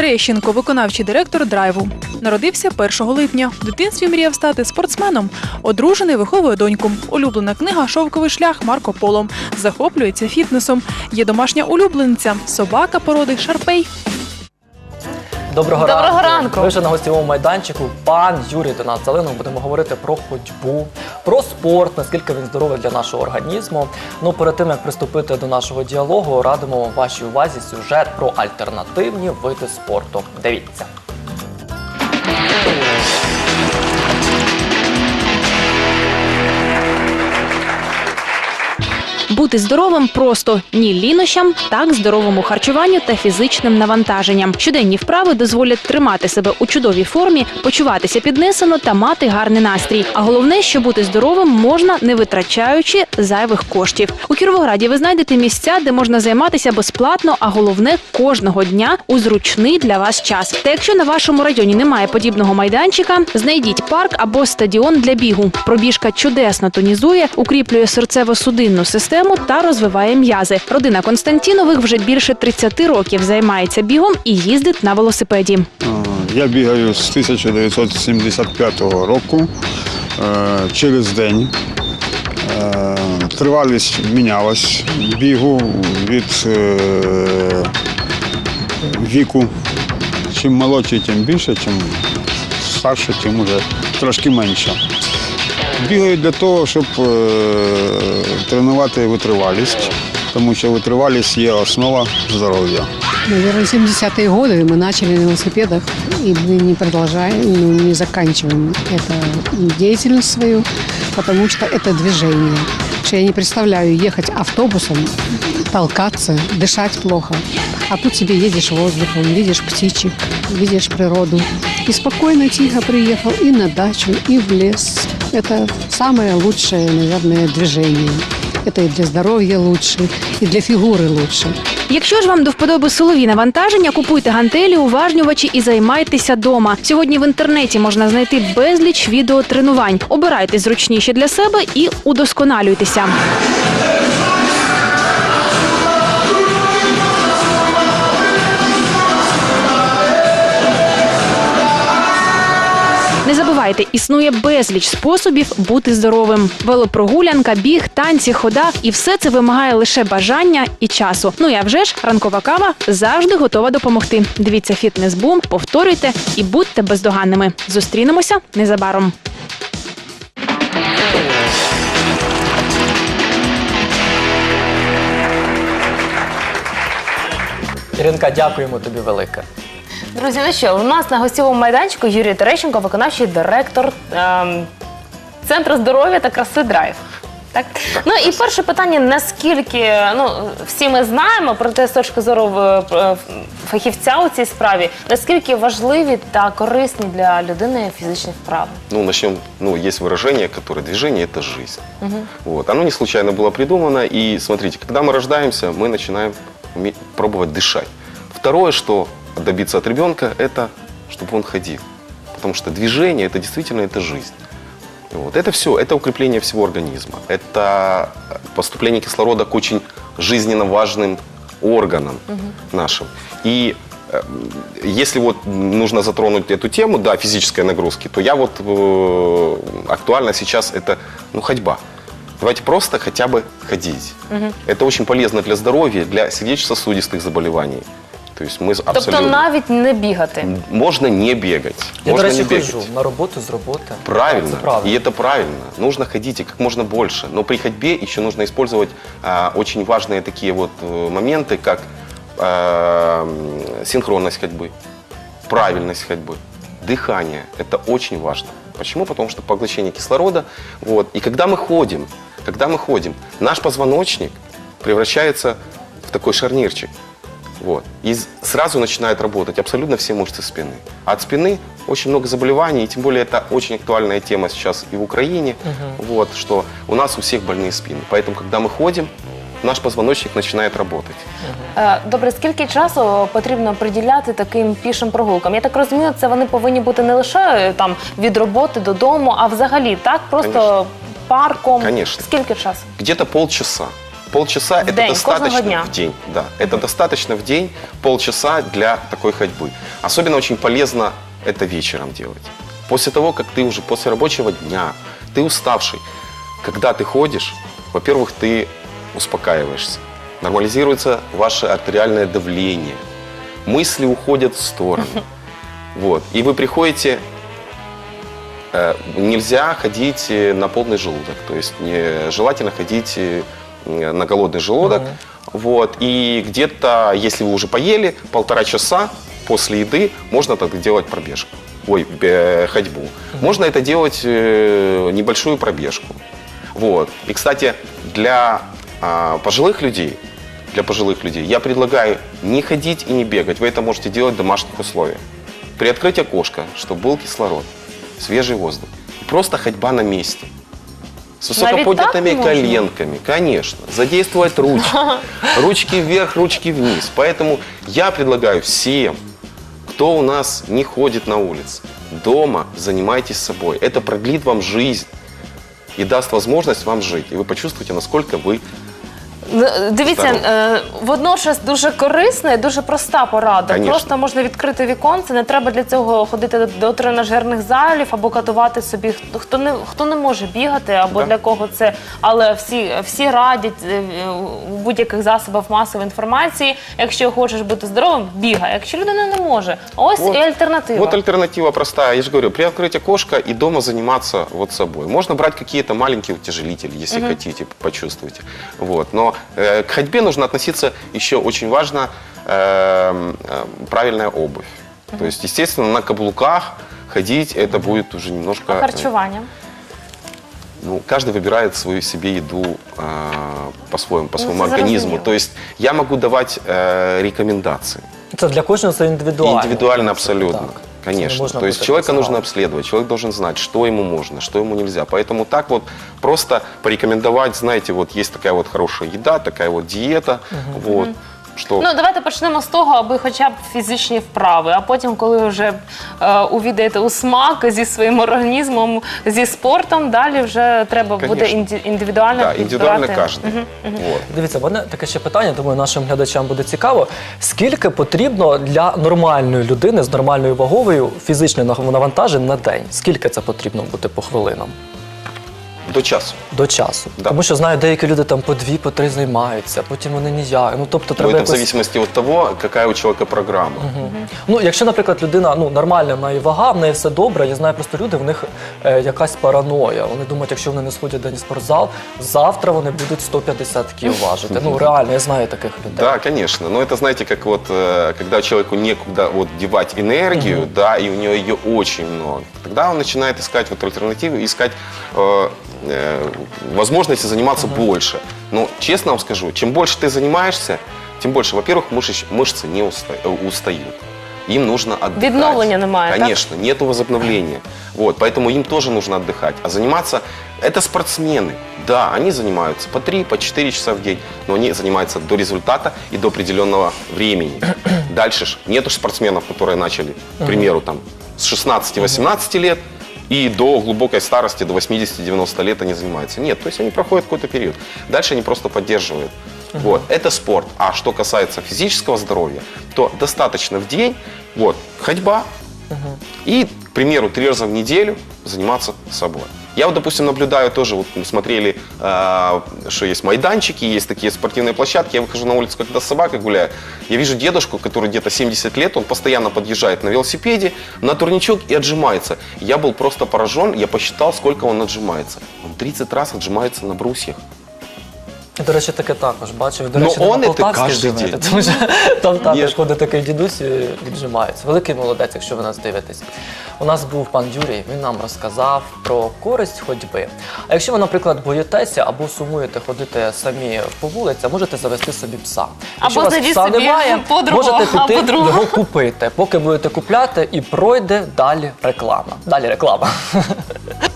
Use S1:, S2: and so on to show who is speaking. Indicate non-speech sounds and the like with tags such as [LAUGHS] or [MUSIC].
S1: Терещенко, виконавчий директор драйву. Народився 1 липня. В дитинстві мріяв стати спортсменом. Одружений виховує доньку. Улюблена книга Шовковий шлях Марко Поло. Захоплюється фітнесом. Є домашня улюбленця собака породи Шарпей.
S2: Доброго,
S3: Доброго ранку.
S2: Ми вже на гостєвому майданчику. Пан Юрій до нас залинув. Будемо говорити про ходьбу, про спорт, наскільки він здоровий для нашого організму. Ну, перед тим як приступити до нашого діалогу, радимо вашій увазі сюжет про альтернативні види спорту. Дивіться.
S4: Бути здоровим просто ні лінощам, так здоровому харчуванню та фізичним навантаженням. Щоденні вправи дозволять тримати себе у чудовій формі, почуватися піднесено та мати гарний настрій. А головне, що бути здоровим можна не витрачаючи зайвих коштів. У Кіровограді ви знайдете місця, де можна займатися безплатно, а головне кожного дня у зручний для вас час. Та якщо на вашому районі немає подібного майданчика, знайдіть парк або стадіон для бігу. Пробіжка чудесно тонізує, укріплює серцево-судинну систему та розвиває м'язи. Родина Константінових вже більше 30 років займається бігом і їздить на велосипеді.
S5: Я бігаю з 1975 року е, через день. Е, Тривалість мінялась бігу від е, віку. Чим молодший, тим більше, чим старше, тим уже трошки менше. Бігаю для того, щоб е, тренувати витривалість, тому що витривалість є основа здоров'я.
S6: Наверное, 70-е годы мы начали на велосипедах, и мы не продолжаем, ну, не заканчиваем эту деятельность свою, потому что это движение. Что я не представляю ехать автобусом, толкаться, дышать плохо. А тут себе едешь воздухом, видишь птичек, видишь природу. И спокойно, тихо приехал и на дачу, и в лес. Это самое лучшее, наверное, движение. Это и для здоровья лучше, и для фигуры лучше.
S4: Якщо ж вам до вподоби силові навантаження, купуйте гантелі, уважнювачі і займайтеся дома. Сьогодні в інтернеті можна знайти безліч відеотренувань. Обирайте зручніше для себе і удосконалюйтеся. Не забувайте, існує безліч способів бути здоровим: велопрогулянка, біг, танці, хода, і все це вимагає лише бажання і часу. Ну і а вже ж ранкова кава завжди готова допомогти. Дивіться фітнес-бум, повторюйте і будьте бездоганними. Зустрінемося незабаром.
S2: Іринка, дякуємо тобі велике.
S3: Друзі, ну що, у нас на гостєвому майданчику Юрій Терещенко, виконавчий директор ем, Центру здоров'я та краси драйв. Так? Ну і перше питання: наскільки ну всі ми знаємо, проте з точки зору е, е, фахівця у цій справі, наскільки важливі та корисні для людини фізичні вправи?
S7: Ну, начнем, ну, есть выражение, которое движение – это жизнь. Вот. Оно не случайно было придумано. И смотрите, когда мы рождаемся, мы начинаем уметь пробовать дышать. Второе, что добиться от ребенка, это чтобы он ходил. Потому что движение – это действительно это жизнь. Вот. Это все, это укрепление всего организма. Это поступление кислорода к очень жизненно важным органам нашим. И э, если вот нужно затронуть эту тему, да, физической нагрузки, то я вот э, актуально сейчас это ну, ходьба. Давайте просто хотя бы ходить. Это очень полезно для здоровья, для сердечно-сосудистых заболеваний. То есть мы
S3: Тобто
S7: абсолютно...
S3: навіть не бігати.
S7: Можно не бегать.
S2: Я, до
S7: можно
S2: речі,
S7: не бегать.
S2: хожу на роботу з роботи.
S7: Правильно.
S2: Це правильно.
S7: И это правильно. Нужно ходить и как можно больше. Но при ходьбе еще нужно использовать а, очень важные такие вот э, моменты, как а, м, синхронность ходьбы, правильность ходьбы, дыхание. Это очень важно. Почему? Потому что поглощение кислорода. Вот. И когда мы ходим, когда мы ходим, наш позвоночник превращается в такой шарнирчик. Вот. И с- сразу начинают работать абсолютно все мышцы спины. А от спины очень много заболеваний, и тем более это очень актуальная тема сейчас и в Украине, вот, что у нас у всех больные спины. Поэтому, когда мы ходим, наш позвоночник начинает работать.
S3: Е, Добре, скільки часу потрібно приділяти таким пішим прогулкам? Я так розумію, це вони повинні бути не лише е, там від роботи додому, а взагалі так, просто
S7: Конечно.
S3: парком.
S7: Конечно.
S3: Скільки часу?
S7: Где-то полчаса. Полчаса это
S3: день,
S7: достаточно
S3: дня.
S7: в день. Да, это достаточно в день полчаса для такой ходьбы. Особенно очень полезно это вечером делать. После того, как ты уже после рабочего дня, ты уставший, когда ты ходишь, во-первых, ты успокаиваешься, нормализируется ваше артериальное давление, мысли уходят в сторону. [LAUGHS] Вот. И вы приходите Э, Нельзя ходить э, на полный желудок, то есть не, желательно ходить э, на голодный желудок. Вот, и где-то, если вы уже поели, полтора часа после еды можно тогда делать пробежку. Ой, бе- ходьбу. Можно это делать э, небольшую пробежку. Вот. И, кстати, для а, пожилых людей, для пожилых людей я предлагаю не ходить и не бегать. Вы это можете делать в домашних условиях. Приоткрыть окошко, чтобы был кислород, свежий воздух. Просто ходьба на месте. С
S3: Навіть так можно?
S7: коленками, конечно. Задействовать ручки. [LAUGHS] Ручки вверх, ручки вниз. Поэтому я предлагаю всем, кто у нас не ходит на улице, дома занимайтесь собой. Это продлит вам жизнь и даст возможность вам жить. И вы почувствуете, насколько вы
S3: Ну, Дивіться, е, водночас дуже корисна і дуже проста порада.
S7: Конечно.
S3: Просто можна відкрити віконце, не треба для цього ходити до, до тренажерних залів або катувати собі. Хто- не хто не може бігати, або
S7: Да.
S3: для кого це, але всі, всі радять е, у будь-яких засобах масової інформації. Якщо хочеш бути здоровим, бігай. Якщо людина не може, ось
S7: Вот.
S3: і альтернатива.
S7: Вот альтернатива простая. Я же говорю, приоткрыть окошко и дома заниматься вот собой. Можно брать какие-то маленькие утяжелители, если хотите, почувствуйте. Вот. Но к ходьбе нужно относиться еще очень важно э, э, правильная обувь. То есть, естественно, на каблуках ходить это будет уже немножко...
S3: А
S7: э,
S3: харчування.
S7: Ну, каждый выбирает свою себе еду э, по-своему, по своему
S3: это
S7: организму.
S3: зрозуміло.
S7: То есть я могу давать э, рекомендации.
S2: Це для кожного це індивідуально.
S7: Индивидуально абсолютно.
S2: Так.
S7: Конечно. То есть человека нужно обследовать, человек должен знать, что ему можно, что ему нельзя. Поэтому так вот просто порекомендовать, знаете, вот есть такая вот хорошая еда, такая вот диета, вот, что
S3: Ну, давайте почнемо з того, аби хоча б фізичні вправи, а потім, коли вже е, увійдете у смак зі своїм організмом, зі спортом, далі вже треба буде
S7: Конечно.
S3: інді- індивідуально
S7: да, индивидуально
S3: підбирати.
S7: каждый. Вот.
S2: Дивіться, в мене таке ще питання, думаю, нашим глядачам буде цікаво. Скільки потрібно для нормальної людини з нормальною ваговою фізичних нав- навантажень на день? Скільки це потрібно бути по хвилинам?
S7: До часу.
S2: До часу.
S7: Да.
S2: Тому що знаю, деякі люди там по дві, по три займаються, потім вони ніяк. Ну тобто
S7: Но
S2: треба
S7: это в
S2: якось...
S7: зависимости от того, какая у человека программа.
S2: Ну, якщо, наприклад, людина ну нормальна, в неї вага, в неї все добре. Я знаю просто люди, в них е, якась параноя. Вони думають, якщо вони не сходять в день в спортзал, завтра вони будуть 150 кіл важити. Ну реально, я знаю таких людей.
S7: Да, конечно. Но это, знаете, как вот, э, когда человеку некуда вот девать энергию, да, и у него ее очень много, тогда он начинает искать вот альтернативы, искать э, э, возможности заниматься больше. Но честно вам скажу, чем больше ты занимаешься, тем больше, во-первых, мышц- мышцы не уста- э, устают. Им нужно отдыхать.
S3: Відновлення немає, так?
S7: Конечно, нету возобновления. Вот, поэтому им тоже нужно отдыхать. А заниматься, это спортсмены. Да, они занимаются по 3, по 4 часа в день, но они занимаются до результата и до определенного времени. Дальше ж нету ж спортсменов, которые начали, к примеру, там, с 16-18 лет и до глубокой старости, до 80-90 лет они занимаются. Нет, то есть они проходят какой-то период. Дальше они просто поддерживают. Вот, это спорт. А что касается физического здоровья, то достаточно в день, вот, ходьба, и, к примеру, три раза в неделю заниматься собой. Я вот, допустим, наблюдаю тоже, вот мы смотрели, э, что есть майданчики, есть такие спортивные площадки. Я выхожу на улицу, когда с собакой гуляю. Я вижу дедушку, который где-то 70 лет, он постоянно подъезжает на велосипеде, на турничок и отжимается. Я был просто поражен, я посчитал, сколько он отжимается. Он 30 раз отжимается на брусьях.
S2: До речі, таке також бачив. До
S7: Ну,
S2: речі,
S7: он
S2: на
S7: це
S2: Полтавській
S7: кожен
S2: живете,
S7: день.
S2: тому що там також
S7: Є.
S2: ходить такий дідусь і віджимається. Великий молодець, якщо ви нас дивитесь. У нас був пан Юрій, він нам розказав про користь ходьби. А якщо ви, наприклад, боїтеся або сумуєте ходити самі по вулиці, можете завести собі пса. Якщо у вас пса
S3: собі
S2: немає,
S3: подругу
S2: можете піти його купити. Поки будете купляти, і пройде далі реклама. Далі реклама. [LAUGHS]